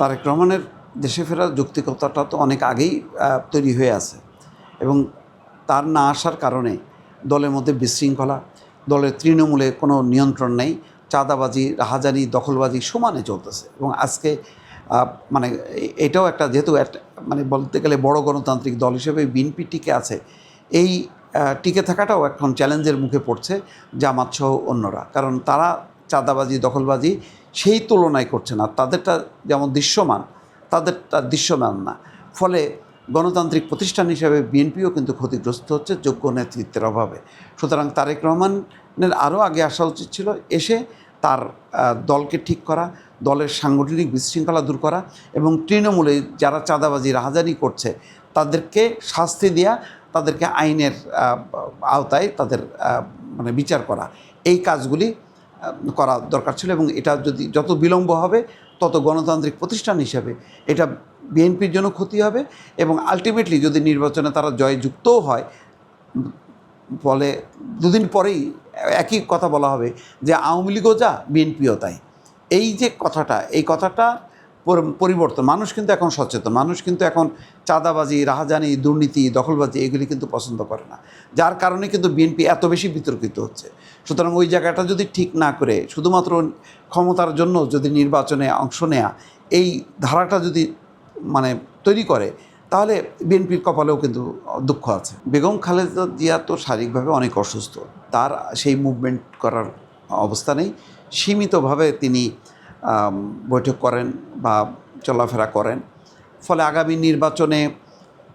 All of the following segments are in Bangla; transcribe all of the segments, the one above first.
তারেক রহমানের দেশে ফেরার যৌক্তিকতাটা তো অনেক আগেই তৈরি হয়ে আছে। এবং তার না আসার কারণে দলের মধ্যে বিশৃঙ্খলা, দলের তৃণমূলে কোনো নিয়ন্ত্রণ নেই, চাঁদাবাজি রাহাজানি দখলবাজি সমানে চলতেছে। এবং আজকে মানে এটাও একটা যেহেতু মানে বলতে গেলে বড় গণতান্ত্রিক দল হিসেবে বিএনপি টিকে আছে, এই টিকে থাকাটাও এখন চ্যালেঞ্জের মুখে পড়ছে জামাত সহ অন্যরা। কারণ তারা চাঁদাবাজি, দখলবাজি সেই তুলনায় করছে না। তাদেরটা যেমন দৃশ্যমান, তাদেরটা দৃশ্যমান না। ফলে গণতান্ত্রিক প্রতিষ্ঠান হিসেবে বিএনপিও কিন্তু ক্ষতিগ্রস্ত হচ্ছে যোগ্য নেতৃত্বের অভাবে। সুতরাং তারেক রহমানের আরও আগে আসা উচিত ছিল এসে তার দলকে ঠিক করা, দলের সাংগঠনিক বিশৃঙ্খলা দূর করা এবং তৃণমূলে যারা চাঁদাবাজি, রাহাজানি করছে তাদেরকে শাস্তি দেওয়া তাদেরকে আইনের আওতায় তাদের মানে বিচার করা। এই কাজগুলি করা দরকার ছিল এবং এটা যদি যত বিলম্ব হবে, তত গণতান্ত্রিক প্রতিষ্ঠান হিসাবে এটা বিএনপির জন্য ক্ষতি হবে এবং আলটিমেটলি যদি নির্বাচনে তারা জয়যুক্তও হয় বলে দুদিন পরেই একই কথা বলা হবে যে আওয়ামী লীগও যা, বিএনপিও তাই। এই যে কথাটা, এই কথাটা পরিবর্তন। মানুষ কিন্তু এখন সচেতন। মানুষ কিন্তু এখন চাঁদাবাজি, রাহাজানি, দুর্নীতি, দখলবাজি এগুলি কিন্তু পছন্দ করে না। যার কারণে কিন্তু বিএনপি এত বেশি বিতর্কিত হচ্ছে। সুতরাং ওই জায়গাটা যদি ঠিক না করে, শুধুমাত্র ক্ষমতার জন্য যদি নির্বাচনে অংশ নেয়া, এই ধারাটা যদি মানে তৈরি করে, তাহলে বিএনপির কপালেও কিন্তু দুঃখ আছে। বেগম খালেদা জিয়া তো শারীরিকভাবে অনেক অসুস্থ। তার সেই মুভমেন্ট করার অবস্থা নেই। সীমিতভাবে তিনি বৈঠক করেন বা চলাফেরা করেন। ফলে আগামী নির্বাচনে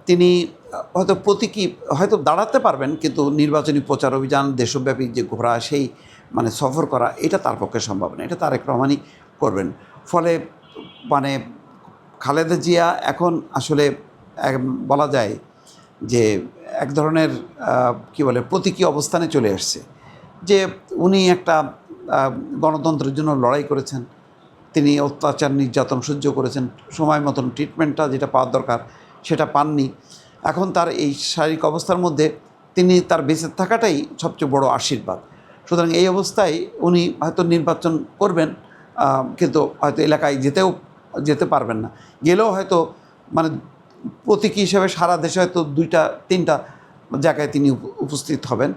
তিনি হয়তো প্রতীকী, হয়তো দাঁড়াতে পারবেন, কিন্তু নির্বাচনী প্রচার অভিযান, দেশব্যাপী যে ঘোরা সেই মানে সফর করা, এটা তার পক্ষে সম্ভব না। এটা তারেক রহমানই করবেন। ফলে মানে খালেদা জিয়া এখন আসলে এক- বলা যায় যে এক ধরনের কি বলে, প্রতীকী অবস্থানে চলে আসছে যে উনি একটা গণতন্ত্রের জন্য লড়াই করেছেন তিনি অত্যাচার, নির্যাতন সহ্য করেছেন। সময় মতন ট্রিটমেন্টটা যেটা পাওয়ার দরকার, সেটা পাননি। এখন তার এই শারীরিক অবস্থার মধ্যে তিনি তার বেঁচে থাকাটাই সবচেয়ে বড় আশীর্বাদ। সুতরাং এই অবস্থায় উনি হয়তো নির্বাচন করবেন কিন্তু হয়তো এলাকায় যেতেও, যেতে পারবেন না। গেলেও হয়তো মানে প্রতীকী হিসেবে সারা দেশে হয়তো দুইটা, তিনটা জায়গায় তিনি উপ- উপস্থিত হবেন।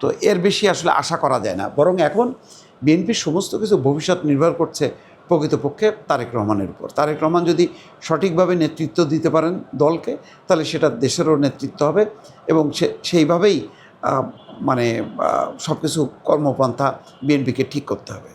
তো এর বেশি আসলে আশা করা যায় না। বরং এখন বিএনপির সমস্ত কিছু ভবিষ্যৎ নির্ভর করছে প্রকৃতপক্ষে তারেক রহমানের উপর। তারেক রহমান যদি সঠিকভাবে নেতৃত্ব দিতে পারেন দলকে, তাহলে সেটা দেশেরও নেতৃত্ব হবে এবং সে, সেইভাবেই মানে সব কিছু কর্মপন্থা বিএনপিকে ঠিক করতে হবে।